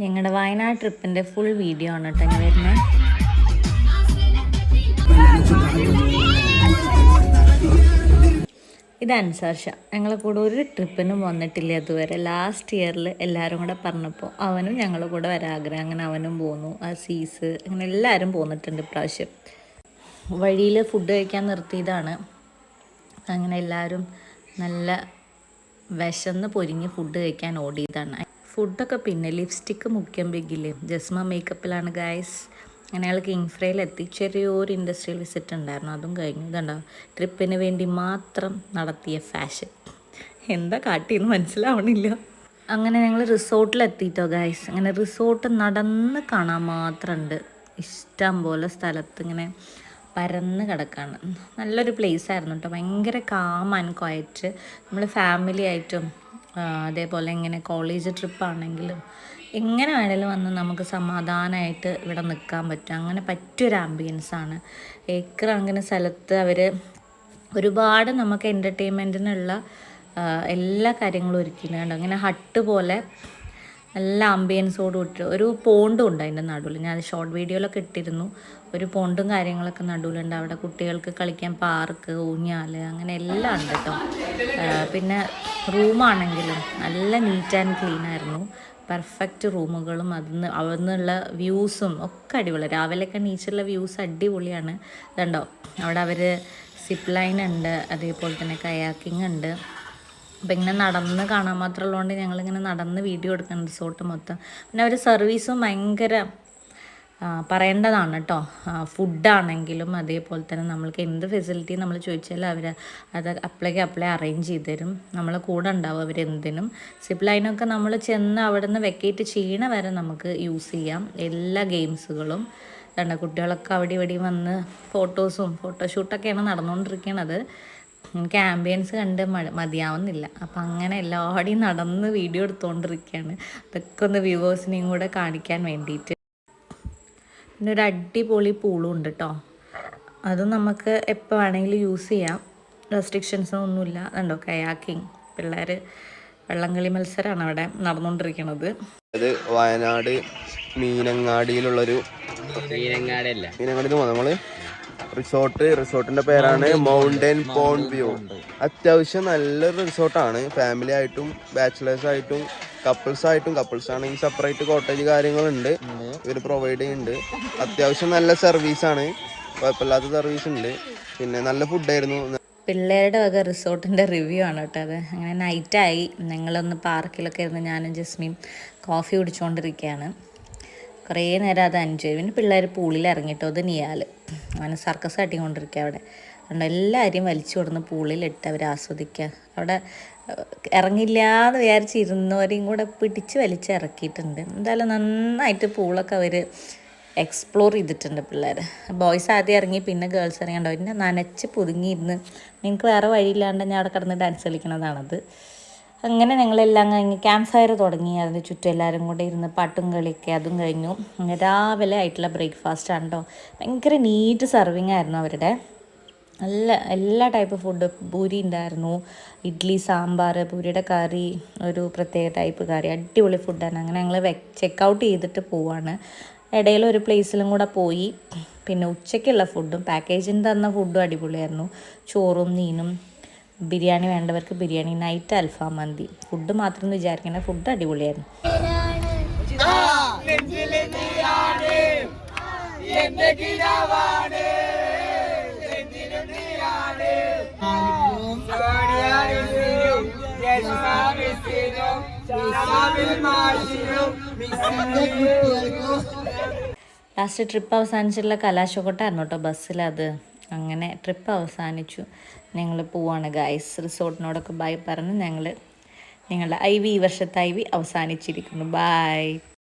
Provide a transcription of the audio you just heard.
ഞങ്ങളുടെ Wayanad ട്രിപ്പിന്റെ full video ആണ് കേട്ടോ ഇങ്ങനെ വരുന്നത് ഇത് അൻസാർഷ. ഞങ്ങളെ കൂടെ ഒരു ട്രിപ്പിനും വന്നിട്ടില്ല അതുവരെ ലാസ്റ്റ് ഇയറിൽ എല്ലാവരും കൂടെ പറഞ്ഞപ്പോൾ അവനും ഞങ്ങളുടെ കൂടെ വരാഗ്രഹം. അങ്ങനെ അവനും പോന്നു. ആ സീസ് അങ്ങനെ എല്ലാവരും പോന്നിട്ടുണ്ട് ഇപ്രാവശ്യം. വഴിയിൽ ഫുഡ് കഴിക്കാൻ നിർത്തിയതാണ്. അങ്ങനെ എല്ലാവരും നല്ല വിശന്ന് പൊരിഞ്ഞ് ഫുഡ് കഴിക്കാൻ ഓടിയതാണ്. ഫുഡൊക്കെ പിന്നെ ലിപ്സ്റ്റിക്ക് മുഖ്യം ബിഗില്ലേ ജസ്മ മേക്കപ്പിലാണ് ഗായ്സ് അങ്ങനെ അയാൾ കിങ് എത്തി. ചെറിയൊരു ഇൻഡസ്ട്രിയൽ വിസിറ്റ് ഉണ്ടായിരുന്നു. അതും കഴിഞ്ഞു. ഇതുണ്ടോ? ട്രിപ്പിന് വേണ്ടി മാത്രം നടത്തിയ ഫാഷൻ എന്താ കാട്ടിയെന്ന് മനസ്സിലാവണില്ല. അങ്ങനെ ഞങ്ങൾ റിസോർട്ടിലെത്തിയിട്ടോ ഗായ്സ് അങ്ങനെ റിസോർട്ട് നടന്ന് കാണാൻ മാത്രമുണ്ട് ഇഷ്ടം പോലെ സ്ഥലത്ത് ഇങ്ങനെ പരന്ന് കിടക്കാണ്. നല്ലൊരു പ്ലേസ് ആയിരുന്നു കേട്ടോ ഭയങ്കര കാം ആൻഡ് ക്വയറ്റ് നമ്മൾ ഫാമിലി ആയിട്ടും അതേപോലെ ഇങ്ങനെ കോളേജ് ട്രിപ്പാണെങ്കിലും എങ്ങനെ വേണേലും വന്ന് നമുക്ക് സമാധാനമായിട്ട് ഇവിടെ നിൽക്കാൻ പറ്റും. അങ്ങനെ പറ്റിയൊരു ആംബിയൻസാണ് ഏക്കർ അങ്ങനെ സ്ഥലത്ത് അവർ ഒരുപാട് നമുക്ക് എന്റർടൈൻമെന്റിനുള്ള എല്ലാ കാര്യങ്ങളും ഒരുക്കിയിട്ടുണ്ട്. അങ്ങനെ ഹട്ട് പോലെ നല്ല ആംബിയൻസോട് കൂട്ടി ഒരു പോണ്ടും ഉണ്ട് അതിന്റെ നടുവിൽ. ഞാൻ ഷോർട്ട് വീഡിയോയിലൊക്കെ ഇട്ടിരുന്നു. ഒരു പോണ്ടും കാര്യങ്ങളൊക്കെ നടുവിലുണ്ട്. അവിടെ കുട്ടികൾക്ക് കളിക്കാൻ പാർക്ക് ഊഞ്ഞാൽ അങ്ങനെ എല്ലാം ഉണ്ട് കേട്ടോ. പിന്നെ റൂമാണെങ്കിലും നല്ല നീറ്റ് ആൻഡ് ക്ലീൻ ആയിരുന്നു. പെർഫെക്റ്റ് റൂമുകളും അതിന്ന് അവിടെ നിന്നുള്ള വ്യൂസും ഒക്കെ അടിപൊളി. രാവിലെയൊക്കെ നീച്ചുള്ള വ്യൂസ് അടിപൊളിയാണ്. ഇതുണ്ടോ അവിടെ അവർ സിപ്പ് ലൈൻ ഉണ്ട് അതേപോലെ തന്നെ കയാക്കിംഗ് ഉണ്ട്. അപ്പം ഇങ്ങനെ നടന്ന് കാണാൻ മാത്രമുള്ളതുകൊണ്ട് ഞങ്ങളിങ്ങനെ നടന്ന് വീഡിയോ എടുക്കണം റിസോർട്ട് മൊത്തം. പിന്നെ അവർ സർവീസും ഭയങ്കര പറയേണ്ടതാണ് കേട്ടോ ഫുഡാണെങ്കിലും അതേപോലെ തന്നെ നമ്മൾക്ക് എന്ത് ഫെസിലിറ്റി നമ്മൾ ചോദിച്ചാലും അവർ അത് അപ്ലൈക്ക് അപ്ലൈ അറേഞ്ച് ചെയ്ത് തരും. നമ്മളെ കൂടെ ഉണ്ടാവും അവരെന്തിനും സിപ്പ് ലൈനൊക്കെ നമ്മൾ ചെന്ന് അവിടെ നിന്ന് വെക്കേറ്റ് ചെയ്യണ വരെ നമുക്ക് യൂസ് ചെയ്യാം. എല്ലാ ഗെയിംസുകളും കണ്ട കുട്ടികളൊക്കെ അവിടെ ഇവിടെ വന്ന് ഫോട്ടോസും ഫോട്ടോഷൂട്ടൊക്കെയാണ് നടന്നുകൊണ്ടിരിക്കണത് എനിക്ക് ആംബിയൻസ് കണ്ട് മതിയാവുന്നില്ല. അപ്പം അങ്ങനെ എല്ലാവടെയും നടന്ന് വീഡിയോ എടുത്തുകൊണ്ടിരിക്കുകയാണ് അതൊക്കെ ഒന്ന് വ്യൂവേഴ്സിനെയും കൂടെ കാണിക്കാൻ വേണ്ടിയിട്ട് പിന്നെ ഒരു അടിപൊളി പൂളും ഉണ്ട് കേട്ടോ അതും നമുക്ക് എപ്പോൾ വേണമെങ്കിലും യൂസ് ചെയ്യാം. റെസ്ട്രിക്ഷൻസ് ഒന്നുമില്ല. അതുണ്ടോ കയാക്കിങ്. പിള്ളേർ വള്ളംകളി മത്സരമാണ് അവിടെ നടന്നുകൊണ്ടിരിക്കുന്നത് അത് വയനാട് മീനങ്ങാടിയിലുള്ളൊരു മീനങ്ങാടിയല്ല മീനങ്ങാടി പോകാം നമ്മൾ? റിസോർട്ട് റിസോർട്ടിന്റെ പേരാണ് മൗണ്ടൻ പോൺ വ്യൂ അത്യാവശ്യം നല്ലൊരു റിസോർട്ടാണ്. ഫാമിലി ആയിട്ടും ബാച്ചിലേഴ്സ് ആയിട്ടും കപ്പിൾസ് ആയിട്ടും കപ്പിൾസ് ആണെങ്കിൽ സെപ്പറേറ്റ് കോട്ടേജ് കാര്യങ്ങളുണ്ട്. ഇവർ പ്രൊവൈഡ് ചെയ്യുന്നുണ്ട്. അത്യാവശ്യം നല്ല സർവീസ് സർവീസാണ് കുഴപ്പമില്ലാത്ത സർവീസ് ഉണ്ട്. പിന്നെ നല്ല ഫുഡായിരുന്നു പിള്ളേരുടെ വക റിസോർട്ടിന്റെ റിവ്യൂ ആണ് കേട്ടോ അത്. അങ്ങനെ നൈറ്റായി ഞങ്ങളൊന്ന് പാർക്കിലൊക്കെ ഇരുന്ന് ഞാനും ജസ്മിയും കോഫി കുടിച്ചുകൊണ്ടിരിക്കുകയാണ് കുറേ നേരം അത് ചെയ്യും പിന്നെ പിള്ളേർ പൂളിൽ ഇറങ്ങിയിട്ടോ അത് നിയാൽ അങ്ങനെ സർക്കസ് കാട്ടിക്കൊണ്ടിരിക്കുക അവിടെ. അതുകൊണ്ട് എല്ലാവരും വലിച്ചു കൊടുന്ന് പൂളിലിട്ട് അവർ ആസ്വദിക്കുക അവിടെ ഇറങ്ങില്ല എന്ന് വിചാരിച്ചിരുന്നവരെയും കൂടെ പിടിച്ച് വലിച്ച് ഇറക്കിയിട്ടുണ്ട് എന്തായാലും നന്നായിട്ട് പൂളൊക്കെ അവർ എക്സ്പ്ലോർ ചെയ്തിട്ടുണ്ട് പിള്ളേർ ബോയ്സ് ആദ്യം ഇറങ്ങി പിന്നെ ഗേൾസ് ഇറങ്ങിയുണ്ടോ പിന്നെ നനച്ച് പുതുങ്ങിയിരുന്ന് നിങ്ങൾക്ക് വേറെ വഴിയില്ലാണ്ട് ഞാൻ അവിടെ കിടന്ന് ഡാൻസ് കളിക്കണതാണത്. അങ്ങനെ ഞങ്ങളെല്ലാം കഴിഞ്ഞ് ക്യാമ്പ് ഫയർ തുടങ്ങി അതിന് ചുറ്റും എല്ലാവരും കൂടെ ഇരുന്ന് പാട്ടും കളിയൊക്കെ അതും കഴിഞ്ഞു. രാവിലെ ആയിട്ടുള്ള ബ്രേക്ക്ഫാസ്റ്റ് ആണ് ഭയങ്കര നീറ്റ് സർവിങ് ആയിരുന്നു അവരുടെ. നല്ല എല്ലാ ടൈപ്പ് ഫുഡ് പൂരി ഉണ്ടായിരുന്നു. ഇഡ്ഡലി സാമ്പാർ പൂരിയുടെ കറി ഒരു പ്രത്യേക ടൈപ്പ് കറി അടിപൊളി ഫുഡാണ് അങ്ങനെ ഞങ്ങൾ ചെക്ക് ഔട്ട് ചെയ്തിട്ട് പോവാണ്. ഇടയിൽ ഒരു പ്ലേസിലും കൂടെ പോയി. പിന്നെ ഉച്ചയ്ക്കുള്ള ഫുഡും പാക്കേജിന് തന്ന ഫുഡും അടിപൊളിയായിരുന്നു. ചോറും മീനും ബിരിയാണി വേണ്ടവർക്ക് ബിരിയാണി നൈറ്റ് അൽഫാം മന്തി. ഫുഡ് മാത്രം എന്ന് വിചാരിക്കേണ്ട ഫുഡ് അടിപൊളിയായിരുന്നു. ലാസ്റ്റ് ട്രിപ്പ് അവസാനിച്ചിട്ടുള്ള കലാശക്കൊട്ടായിരുന്നു കേട്ടോ ബസ്സിലത്? അങ്ങനെ ട്രിപ്പ് അവസാനിച്ചു. ഞങ്ങൾ പോവാണ് ഗായ്സ് റിസോർട്ടിനോടൊക്കെ ബൈ പറഞ്ഞ് ഞങ്ങൾ ഞങ്ങളുടെ ഐ വി ഈ വർഷത്തെ ഐ വി അവസാനിച്ചിരിക്കുന്നു. ബൈ